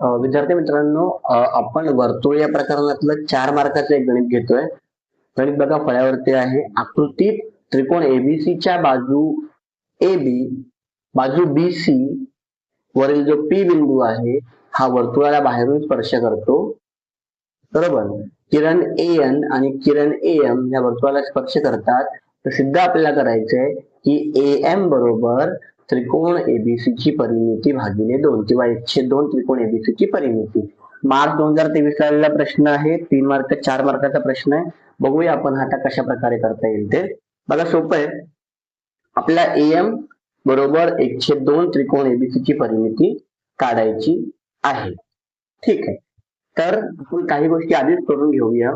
विद्यार्थी मित्रांनो आपण वर्तुळ या प्रकरणातलं चार मार्काचं एक गणित घेतोय. गणित बघा फळ्यावरती आहे. आकृतीत त्रिकोण एबीसी च्या बाजू ए बी बाजू बी सी वरील जो पी बिंदू आहे हा वर्तुळाला बाहेरून स्पर्श करतो. बरोबर? किरण ए एन आणि किरण ए एम या वर्तुळाला स्पर्श करतात. तर सिद्ध आपल्याला करायचंय की ए एम बरोबर त्रिकोण एबीसी ची परिमिती भागिले दोन किंवा एकशे दोन त्रिकोण एबीसी ची परिमिती. मार्च दोन हजार तेवीस ला आलेला प्रश्न आहे. तीन मार्क चार मार्काचा प्रश्न आहे. बघूया आपण हा आता कशा प्रकारे करता येईल ते. बघा सोपं आहे. आपला एम बरोबर एकशे दोन त्रिकोण एबीसी ची परिमिती काढायची आहे. ठीक आहे. तर आपण काही गोष्टी आधीच करून घेऊया.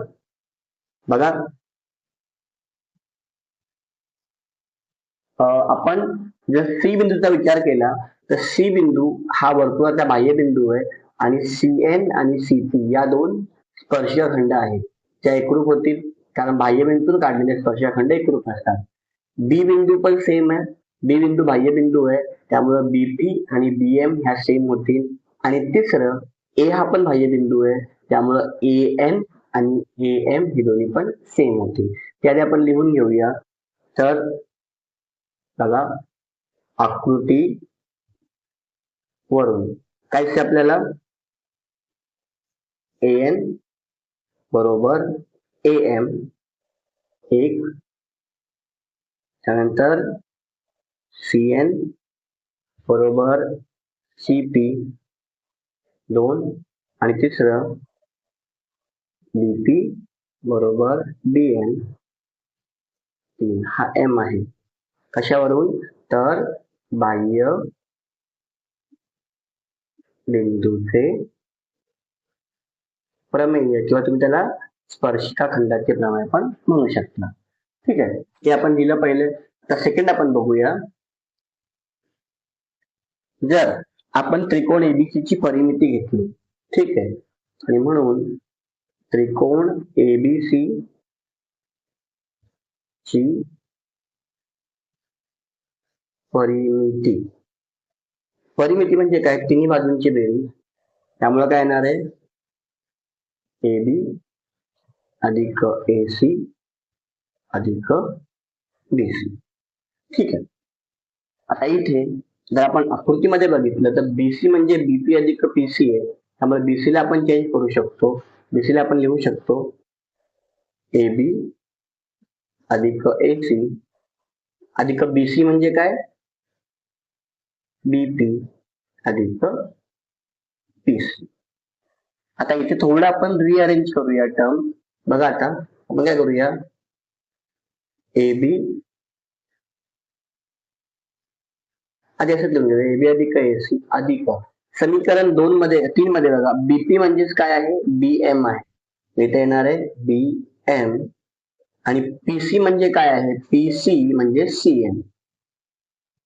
बघा. अं, आपण जर सी बिंदूचा विचार केला तर सी बिंदू हा वर्तुळाचा बाह्य बिंदू आहे आणि सी एन आणि सी पी या दोन स्पर्शखंड आहेत. त्या एकरूप होतील कारण बाह्य बिंदूतून काढलेले स्पर्शखंड एकरूप असतात. बी बिंदू पण सेम आहे. बी बिंदू बाह्य बिंदू आहे. त्यामुळे बीपी आणि बीएम ह्या सेम होतील. आणि तिसरं ए हा पण बाह्य बिंदू आहे. त्यामुळं ए एन आणि ए एम ही दोन्ही पण सेम होतील. त्याआधी आपण लिहून घेऊया. तर बघा आकृती वरून. काय आपल्याला? ए एन बरोबर ए एम एक. त्यानंतर सी एन बरोबर सी पी दोन. आणि तिसरं डी पी बरोबर डी एन तीन. हा एम आहे. कशावरून? तर बाह्य बिंदूचे प्रमेय किंवा तुम्ही त्याला स्पर्शिका खंडाचे प्रमेय पण म्हणू शकता. ठीक आहे? हे आपण दिलं पहिले. तर सेकंड आपण बघूया. जर आपण त्रिकोण एबीसी ची परिमिती घेतली ठीक आहे? आणि म्हणून त्रिकोण एबीसी ची परिमिती. परिमिती म्हणजे काय? तिन्ही बाजूंची बेरीज. त्यामुळे काय येणार आहे? ए बी अधिक ए सी अधिक बी सी ठीक आहे. आता इथे जर आपण आकृतीमध्ये बघितलं तर बीसी म्हणजे बीपी अधिक पीसी आहे. त्यामुळे बीसी ला आपण चेंज करू शकतो. बीसी आपण लिहू शकतो ए बी अधिक ए सी अधिक बीसी म्हणजे काय? बीपी अधिक पीसी आता इथे थोडं आपण रिअरेंज करूया टर्म बघा आता आपण काय करूया? ए बी आधी असं लिहून घेऊया. ए बी अधिक ए सी अधिक समीकरण दोन मध्ये तीन मध्ये बघा. बीपी म्हणजेच काय आहे? बी एम आहे. इथे येणार आहे बी एम आणि पीसी म्हणजे काय आहे? पीसी म्हणजे सी एम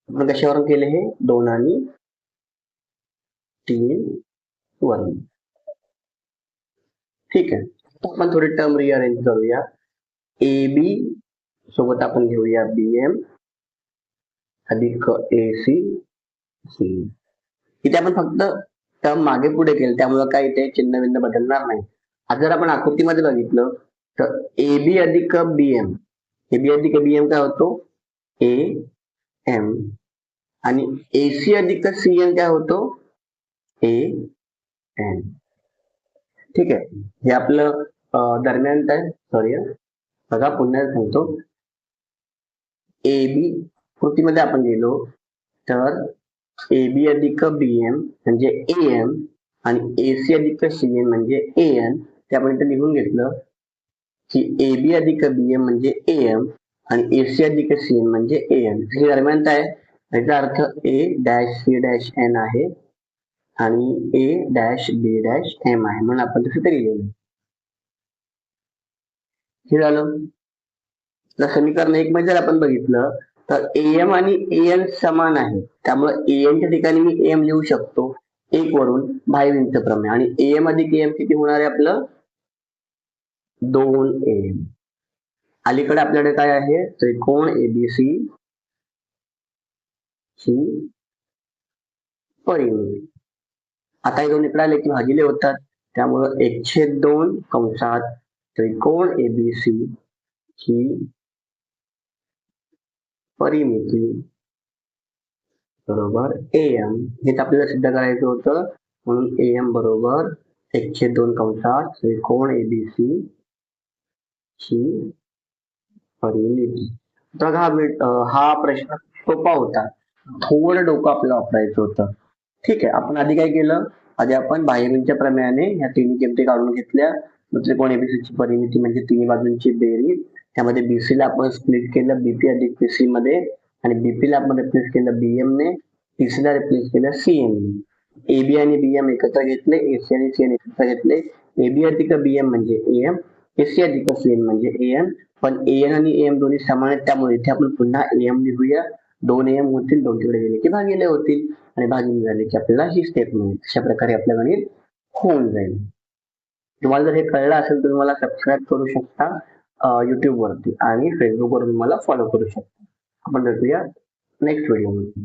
आपण कशावरून केले हे दोन आणि तीन वन. ठीक आहे. आपण थोडी टर्म रिअरेंज करूया. ए बी सोबत आपण घेऊया बी एम अधिक ए सी सी इथे आपण फक्त टर्म मागे पुढे केलं त्यामुळे काय इथे चिन्ह बिन्न बदलणार नाही. आज जर आपण आकृतीमध्ये बघितलं तर ए बी अधिक बी एम ए बी अधिक बी एम काय होतो? ए एम आणि ए सी अधिक सी एन काय होतो ए एन ठीक आहे. हे आपलं दरम्यान काय सॉरी बघा पुन्हा सांगतो. ए बी कृतीमध्ये आपण गेलो तर ए बी अधिक बी एम म्हणजे ए एम आणि ए सी अधिक सी एम म्हणजे ए एन ते आपण इथे लिहून घेतलं की ए बी अधिक बी एम म्हणजे ए एम आणि एसी सी अधिक सी एन म्हणजे ए एन सी दरम्यान काय? याचा अर्थ A dash C dash N आहे आणि A dash B dash M आहे. म्हणून आपण तसं तरी लिहिलं हे झालं. जर समीकरण एक मध्ये जर आपण बघितलं तर एम आणि ए एन समान आहे त्यामुळे एन च्या ठिकाणी मी एम लिहू शकतो. एक वरून बाहेरींचं प्रमेय आणि एम अधिक एम किती होणार आहे आपलं? दोन एम अलीकडे आपल्याकडे काय आहे? त्रिकोण एबीसी ही परिमिती आता हे दोन इकडे आले की भागिले होतात. त्यामुळं एकशे दोन कंसात त्रिकोण एबीसी ही परिमिती बरोबर एम हेच आपल्याला सिद्ध करायचं होतं. म्हणून एम बरोबर एकशे दोन कंसात त्रिकोण एबीसी ही परिमिती बघा हा हा प्रश्न सोपा होता. थोडं डोकं आपल्याला वापरायचं होतं. ठीक आहे आपण आधी काय केलं? आधी आपण बाह्यबिंदूच्या प्रमेयाने ह्या तिन्ही किमती काढून घेतल्या. त्रिकोण एबीसीची ची परिमिती म्हणजे तिन्ही बाजूंची बेरीज. त्यामध्ये बीसी ला आपण स्प्लिट केलं बीपी अधिक पीसी मध्ये आणि बीपी ला आपण रिप्लेस केलं बीएम ने. पीसी ला रिप्लेस केलं सीएम ने. एबी आणि बीएम एकत्र घेतले एसी आणि सीएन एकत्र घेतले. एबी अधिक बीएम म्हणजे एम एसी अधिक एन म्हणजे ए एन पण ए एन आणि एम दोन्ही समान आहेत. त्यामुळे इथे आपण पुन्हा एएम लिहूया. दोन एएम होतील दोन तिकडे गेले की भागिले होतील. आणि भागिले झाले की आपल्याला ही स्टेप मिळेल. अशा प्रकारे आपल्या गणित होऊन जाईल. तुम्हाला जर हे कळलं असेल तर तुम्ही मला सबस्क्राईब करू शकता युट्यूबवरती आणि फेसबुक वर मला फॉलो करू शकता. आपण भेटूया नेक्स्ट व्हिडिओमध्ये